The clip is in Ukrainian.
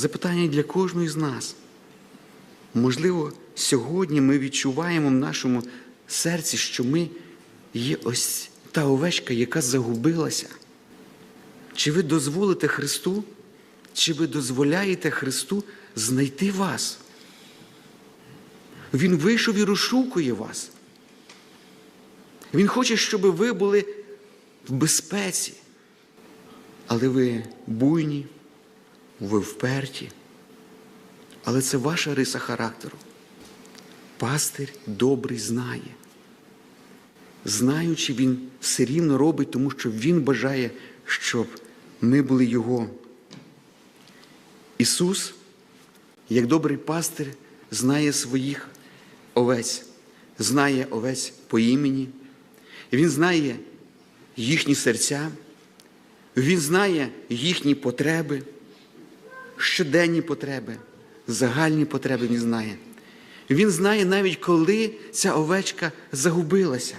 Запитання для кожного з нас. Можливо, сьогодні ми відчуваємо в нашому серці, що ми є ось та овечка, яка загубилася. Чи ви дозволите Христу, чи ви дозволяєте Христу знайти вас? Він вийшов і розшукує вас. Він хоче, щоб ви були в безпеці. Але ви буйні, ви вперті. Але це ваша риса характеру. Пастир добрий знає. Знаючи, він все рівно робить, тому що він бажає, щоб ми були Його. Ісус, як добрий пастир, знає своїх овець, знає овець по імені, Він знає їхні серця, Він знає їхні потреби, щоденні потреби, загальні потреби Він знає. Він знає навіть, коли ця овечка загубилася.